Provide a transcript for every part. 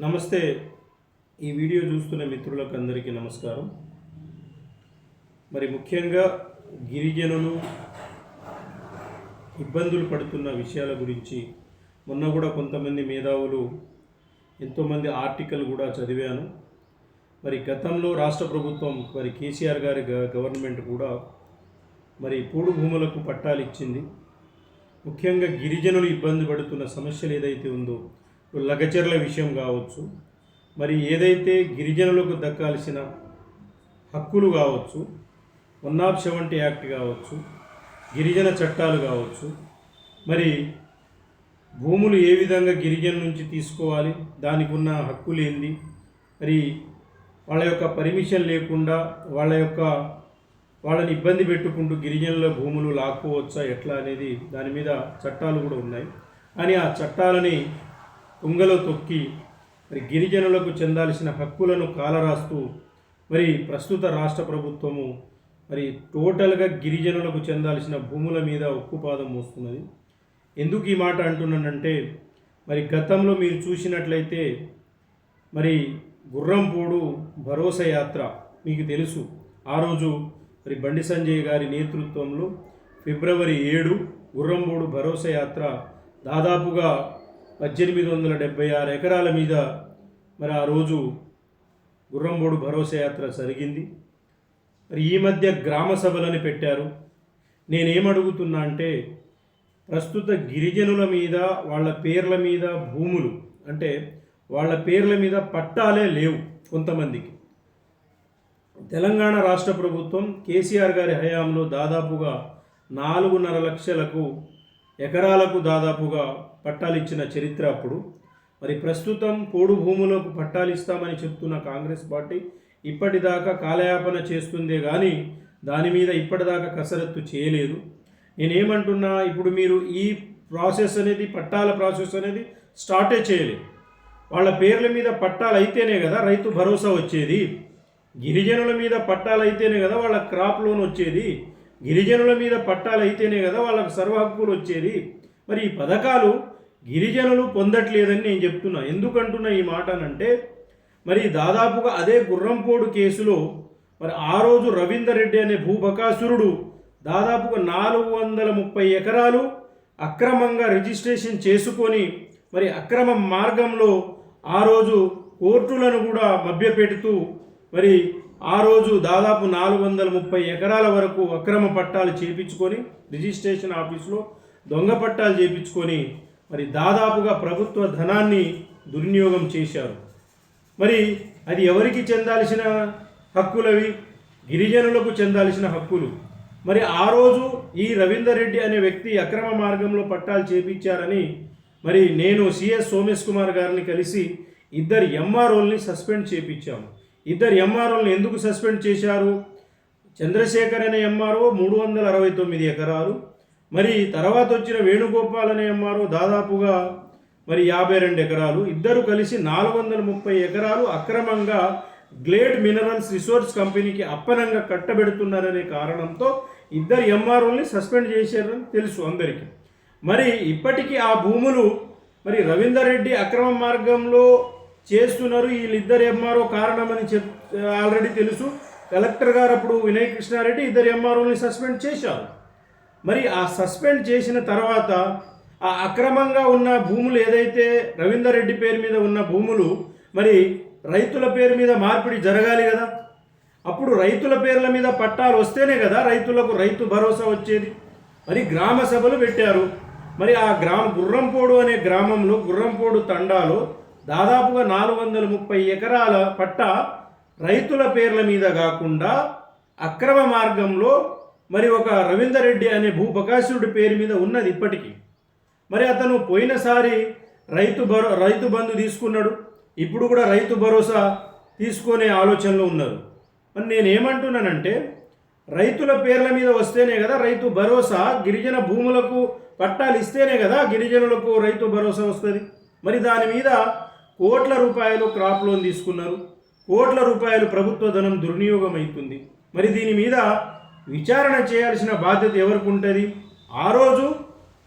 నమస్తే. ఈ వీడియో చూస్తున్న మిత్రులకు అందరికీ నమస్కారం. మరి ముఖ్యంగా గిరిజనులు ఇబ్బందులు పడుతున్న విషయాల గురించి మొన్న కూడా కొంతమంది మేధావులు ఎంతోమంది ఆర్టికల్ కూడా చదివాను. మరి గతంలో రాష్ట్ర ప్రభుత్వం మరి కేసీఆర్ గారి గ- గవర్నమెంట్ కూడా మరి పూడు భూములకు పట్టాలు ఇచ్చింది. ముఖ్యంగా గిరిజనులు ఇబ్బంది పడుతున్న సమస్యలు ఏదైతే ఉందో లగచర్ల విషయం కావచ్చు మరి ఏదైతే గిరిజనులకు దక్కాల్సిన హక్కులు కావచ్చు వన్ ఆఫ్ సెవెంటీ యాక్ట్ కావచ్చు గిరిజన చట్టాలు కావచ్చు మరి భూములు ఏ విధంగా గిరిజన నుంచి తీసుకోవాలి దానికి ఉన్న హక్కులు ఏంది మరి వాళ్ళ యొక్క పర్మిషన్ లేకుండా వాళ్ళ యొక్క వాళ్ళని ఇబ్బంది పెట్టుకుంటూ గిరిజనుల భూములు లాక్కోవచ్చా ఎట్లా అనేది దాని మీద చట్టాలు కూడా ఉన్నాయి. కానీ ఆ చట్టాలని తుంగలో తొక్కి మరి గిరిజనులకు చెందాల్సిన హక్కులను కాలరాస్తూ మరి ప్రస్తుత రాష్ట్ర ప్రభుత్వము మరి టోటల్గా గిరిజనులకు చెందాల్సిన భూముల మీద ఉక్కుపాదం మోస్తున్నది. ఎందుకు ఈ మాట అంటున్నానంటే మరి గతంలో మీరు చూసినట్లయితే మరి గుర్రంపోడు భరోసా యాత్ర మీకు తెలుసు. ఆ రోజు మరి బండి సంజయ్ గారి నేతృత్వంలో ఫిబ్రవరి ఏడు గుర్రంపోడు భరోసా యాత్ర దాదాపుగా పద్దెనిమిది వందల డెబ్బై ఆరు ఎకరాల మీద మరి ఆ రోజు గుర్రంబోడు భరోసా యాత్ర జరిగింది. మరి ఈ మధ్య గ్రామ సభలని పెట్టారు. నేనేమడుగుతున్నా అంటే ప్రస్తుత గిరిజనుల మీద వాళ్ళ పేర్ల మీద భూములు అంటే వాళ్ళ పేర్ల మీద పట్టాలే లేవు కొంతమందికి. తెలంగాణ రాష్ట్ర ప్రభుత్వం కేసీఆర్ గారి హయాంలో దాదాపుగా నాలుగున్నర లక్షలకు ఎకరాలకు దాదాపుగా పట్టాలు ఇచ్చిన చరిత్ర అప్పుడు. మరి ప్రస్తుతం పోడు భూములకు పట్టాలు ఇస్తామని చెప్తున్న కాంగ్రెస్ పార్టీ ఇప్పటిదాకా కాలయాపన చేస్తుందే కానీ దాని మీద ఇప్పటిదాకా కసరత్తు చేయలేదు. నేనేమంటున్నా ఇప్పుడు మీరు ఈ ప్రాసెస్ అనేది పట్టాల ప్రాసెస్ అనేది స్టార్టే చేయలేదు. వాళ్ళ పేర్ల మీద పట్టాలు అయితేనే కదా రైతు భరోసా వచ్చేది. గిరిజనుల మీద పట్టాలు అయితేనే కదా వాళ్ళ క్రాప్ లోన్ వచ్చేది. గిరిజనుల మీద పట్టాలు అయితేనే కదా వాళ్ళకు సర్వ హక్కులు వచ్చేది. మరి ఈ పథకాలు గిరిజనులు పొందట్లేదని నేను చెప్తున్నా. ఎందుకంటున్నా ఈ మాట అంటే మరి దాదాపుగా అదే గుర్రంపోడు కేసులో మరి ఆ రోజు రవీందర్ రెడ్డి అనే భూబకాసురుడు దాదాపుగా నాలుగు వందల ముప్పై ఎకరాలు అక్రమంగా రిజిస్ట్రేషన్ చేసుకొని మరి అక్రమ మార్గంలో ఆ రోజు కోర్టులను కూడా మభ్యపెడుతూ మరి ఆ రోజు దాదాపు నాలుగు వందల ముప్పై ఎకరాల వరకు అక్రమ పట్టాలు చేపించుకొని రిజిస్ట్రేషన్ ఆఫీసులో దొంగ పట్టాలు చేపించుకొని మరి దాదాపుగా ప్రభుత్వ ధనాన్ని దుర్వినియోగం చేశారు. మరి అది ఎవరికి చెందాల్సిన హక్కులవి గిరిజనులకు చెందాల్సిన హక్కులు. మరి ఆ రోజు ఈ రవీందర్ రెడ్డి అనే వ్యక్తి అక్రమ మార్గంలో పట్టాలు చేపించారని మరి నేను సిఎస్ సోమేష్ కుమార్ గారిని కలిసి ఇద్దరు ఎంఆర్ఓల్ని సస్పెండ్ చేపించాము. ఇద్దరు ఎంఆర్ఓల్ని ఎందుకు సస్పెండ్ చేశారు? చంద్రశేఖర్ అనే ఎంఆర్ఓ మూడు వందల అరవై తొమ్మిది ఎకరాలు. మరి తర్వాత వచ్చిన వేణుగోపాల్ అనే ఎంఆర్ఓ దాదాపుగా మరి యాభై రెండు ఎకరాలు. ఇద్దరు కలిసి నాలుగు వందల ముప్పై ఎకరాలు అక్రమంగా గ్లేడ్ మినరల్స్ రిసోర్స్ కంపెనీకి అప్పనంగా కట్టబెడుతున్నారనే కారణంతో ఇద్దరు ఎంఆర్ఓల్ని సస్పెండ్ చేశారని తెలుసు అందరికీ. మరి ఇప్పటికీ ఆ భూములు మరి రవీందర్ రెడ్డి అక్రమ మార్గంలో చేస్తున్నారు. వీళ్ళిద్దరు ఎంఆర్ఓ కారణమని చెప్ ఆల్రెడీ తెలుసు. కలెక్టర్ గారు అప్పుడు వినయ్ కృష్ణారెడ్డి ఇద్దరు ఎంఆర్ఓని సస్పెండ్ చేశారు. మరి ఆ సస్పెండ్ చేసిన తర్వాత ఆ అక్రమంగా ఉన్న భూములు ఏదైతే రవీందర్ రెడ్డి పేరు మీద ఉన్న భూములు మరి రైతుల పేరు మీద మార్పిడి జరగాలి కదా? అప్పుడు రైతుల పేర్ల మీద పట్టాలు వస్తేనే కదా రైతులకు రైతు భరోసా వచ్చేది. మరి గ్రామ సభలు పెట్టారు. మరి ఆ గ్రామ గుర్రంపోడు అనే గ్రామంలో గుర్రంపోడు తండాలో దాదాపుగా నాలుగు వందల ముప్పై ఎకరాల పట్ట రైతుల పేర్ల మీద కాకుండా అక్రమ మార్గంలో మరి ఒక రవీందర్ రెడ్డి అనే భూపకాశుడి పేరు మీద ఉన్నది ఇప్పటికీ. మరి అతను పోయినసారి రైతు భరో రైతు బంధు తీసుకున్నాడు. ఇప్పుడు కూడా రైతు భరోసా తీసుకునే ఆలోచనలో ఉన్నారు. మరి నేను ఏమంటున్నానంటే రైతుల పేర్ల మీద వస్తేనే కదా రైతు భరోసా గిరిజన భూములకు పట్టాలు ఇస్తేనే కదా గిరిజనులకు రైతు భరోసా వస్తుంది. మరి దాని మీద కోట్ల రూపాయలు క్రాప్ లోన్ తీసుకున్నారు. కోట్ల రూపాయలు ప్రభుత్వ ధనం దుర్వినియోగం అవుతుంది మరి దీని మీద విచారణ చేయాల్సిన బాధ్యత ఎవరికి ఉంటుంది ఆ రోజు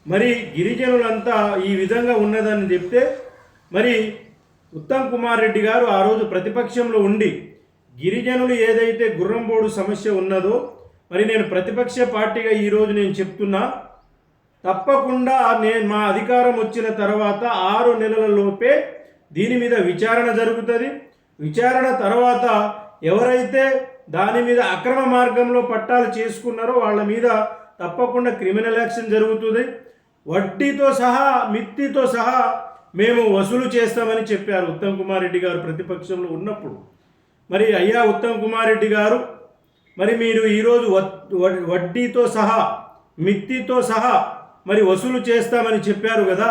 మరి గిరిజనులంతా ఈ విధంగా ఉన్నదని చెప్తే మరి ఉత్తమ్ కుమార్ రెడ్డి గారు ఆ రోజు ప్రతిపక్షంలో ఉండి గిరిజనులు ఏదైతే గుర్రంబోడు సమస్య ఉన్నదో మరి నేను ప్రతిపక్ష పార్టీగా ఈరోజు నేను చెప్తున్నా తప్పకుండా నేను మా అధికారం వచ్చిన తర్వాత ఆరు నెలల లోపే దీని మీద విచారణ జరుగుతుంది. విచారణ తర్వాత ఎవరైతే దాని మీద అక్రమ మార్గంలో పట్టాలు చేసుకున్నారో వాళ్ళ మీద తప్పకుండా క్రిమినల్ యాక్షన్ జరుగుతుంది. వడ్డీతో సహా మిత్తితో సహా మేము వసూలు చేస్తామని చెప్పారు ఉత్తమ్ కుమార్ రెడ్డి గారు ప్రతిపక్షంలో ఉన్నప్పుడు. మరి అయ్యా ఉత్తమ్ కుమార్ రెడ్డి గారు మరి మీరు ఈరోజు వడ్- వడ్డీతో సహా మిత్తితో సహా మరి వసూలు చేస్తామని చెప్పారు కదా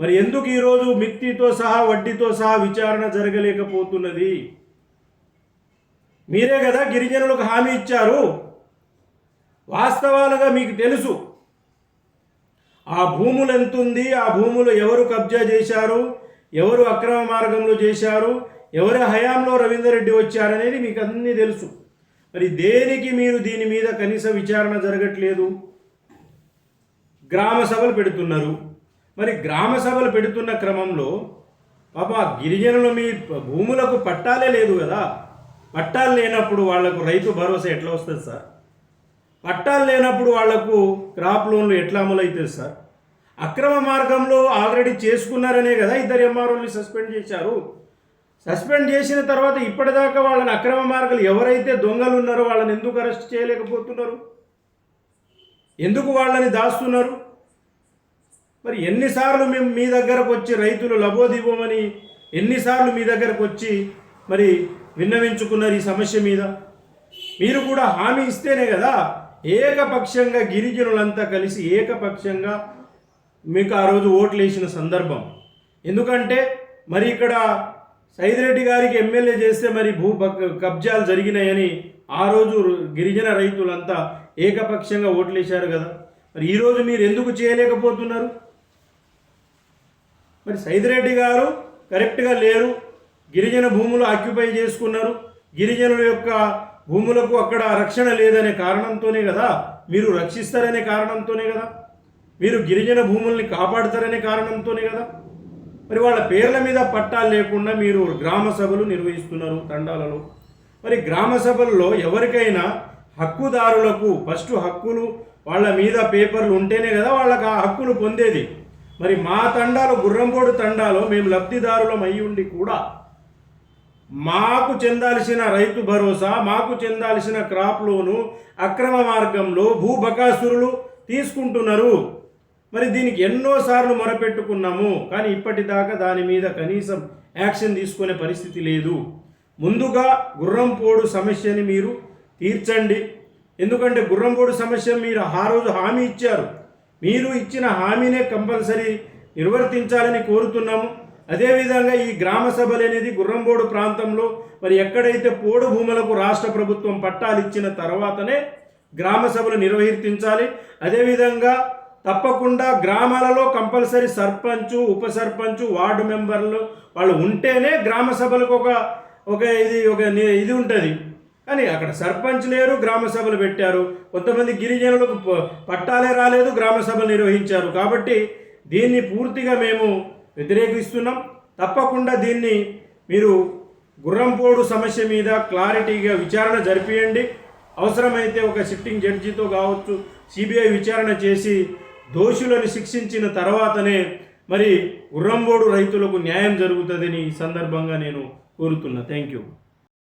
మరి ఎందుకు ఈరోజు మిత్తితో సహా వడ్డీతో సహా విచారణ జరగలేకపోతున్నది? మీరే కదా గిరిజనులకు హామీ ఇచ్చారు. వాస్తవాలుగా మీకు తెలుసు. ఆ భూములు ఎంతుంది? ఆ భూములు ఎవరు కబ్జా చేశారు? ఎవరు అక్రమ మార్గంలో చేశారు? ఎవరి హయాంలో రవీందర్రెడ్డి వచ్చారనేది మీకు అన్నీ తెలుసు. మరి దేనికి మీరు దీని మీద కనీస విచారణ జరగట్లేదు? గ్రామ సభలు పెడుతున్నారు. మరి గ్రామ సభలు పెడుతున్న క్రమంలో పాప గిరిజనులు మీ భూములకు పట్టాలే లేదు కదా. పట్టాలు లేనప్పుడు వాళ్ళకు రైతు భరోసా ఎట్లా వస్తుంది సార్? పట్టాలు లేనప్పుడు వాళ్ళకు క్రాప్ లోన్లు ఎట్లా అమలవుతుంది సార్? అక్రమ మార్గంలో ఆల్రెడీ చేసుకున్నారనే కదా ఇద్దరు ఎంఆర్ఓని సస్పెండ్ చేశారు. సస్పెండ్ చేసిన తర్వాత ఇప్పటిదాకా వాళ్ళని అక్రమ మార్గాలు ఎవరైతే దొంగలు ఉన్నారో వాళ్ళని ఎందుకు అరెస్ట్ చేయలేకపోతున్నారు? ఎందుకు వాళ్ళని దాస్తున్నారు? మరి ఎన్నిసార్లు మేము మీ దగ్గరకు వచ్చి రైతులు లబోదివ్వమని ఎన్నిసార్లు మీ దగ్గరకు వచ్చి మరి విన్నవించుకున్నారు ఈ సమస్య మీద? మీరు కూడా హామీ ఇస్తేనే కదా ఏకపక్షంగా గిరిజనులంతా కలిసి ఏకపక్షంగా మీకు ఆ రోజు ఓట్లు వేసిన సందర్భం. ఎందుకంటే మరి ఇక్కడ సైదిరెడ్డి గారికి ఎమ్మెల్యే చేస్తే మరి భూ కబ్జాలు జరిగినాయని ఆ రోజు గిరిజన రైతులంతా ఏకపక్షంగా ఓట్లేశారు కదా. మరి ఈరోజు మీరు ఎందుకు చేయలేకపోతున్నారు? మరి సైదిరెడ్డి గారు కరెక్ట్గా లేరు. గిరిజన భూములు ఆక్యుపై చేసుకున్నారు. గిరిజనుల యొక్క భూములకు అక్కడ రక్షణ లేదనే కారణంతోనే కదా మీరు రక్షిస్తారనే కారణంతోనే కదా? మీరు గిరిజన భూముల్ని కాపాడుతారనే కారణంతోనే కదా? మరి వాళ్ళ పేర్ల మీద పట్టాలు లేకుండా మీరు గ్రామ సభలు నిర్వహిస్తున్నారు తండాలలో. మరి గ్రామ సభల్లో ఎవరికైనా హక్కుదారులకు ఫస్ట్ హక్కులు వాళ్ళ మీద పేపర్లు ఉంటేనే కదా వాళ్ళకి ఆ హక్కులు పొందేది. మరి మా తండాలో గుర్రంపోడు తండాలో మేము లబ్ధిదారులం అయి ఉండి కూడా మాకు చెందాల్సిన రైతు భరోసా మాకు చెందాల్సిన క్రాప్ లోను అక్రమ మార్గంలో భూ బకాసురులు తీసుకుంటున్నారు. మరి దీనికి ఎన్నోసార్లు మొరపెట్టుకున్నాము. కానీ ఇప్పటిదాకా దాని మీద కనీసం యాక్షన్ తీసుకునే పరిస్థితి లేదు. ముందుగా గుర్రంపోడు సమస్యని మీరు తీర్చండి. ఎందుకంటే గుర్రంపోడు సమస్య మీరు ఆ రోజు హామీ ఇచ్చారు. మీరు ఇచ్చిన హామీనే కంపల్సరీ నిర్వర్తించాలని కోరుతున్నాము. అదేవిధంగా ఈ గ్రామ సభలు అనేది గుర్రంబోడు ప్రాంతంలో మరి ఎక్కడైతే పోడు భూములకు రాష్ట్ర ప్రభుత్వం పట్టాలు ఇచ్చిన తర్వాతనే గ్రామ సభలు నిర్వహించాలి. అదేవిధంగా తప్పకుండా గ్రామాలలో కంపల్సరీ సర్పంచు ఉప సర్పంచు వార్డు మెంబర్లు వాళ్ళు ఉంటేనే గ్రామ సభలకు ఒక ఒక ఇది ఒక ఇది ఉంటుంది. కానీ అక్కడ సర్పంచ్ లేరు గ్రామ సభలు పెట్టారు. కొంతమంది గిరిజనులకు పట్టాలే రాలేదు గ్రామ సభలు నిర్వహించారు. కాబట్టి దీన్ని పూర్తిగా మేము వ్యతిరేకిస్తున్నాం. తప్పకుండా దీన్ని మీరు గుర్రంపోడు సమస్య మీద క్లారిటీగా విచారణ జరిపియండి. అవసరమైతే ఒక సిట్టింగ్ జడ్జితో కావచ్చు సిబిఐ విచారణ చేసి దోషులను శిక్షించిన తర్వాతనే మరి గుర్రంబోడు రైతులకు న్యాయం జరుగుతుందని ఈ సందర్భంగా నేను కోరుతున్నా. Thank you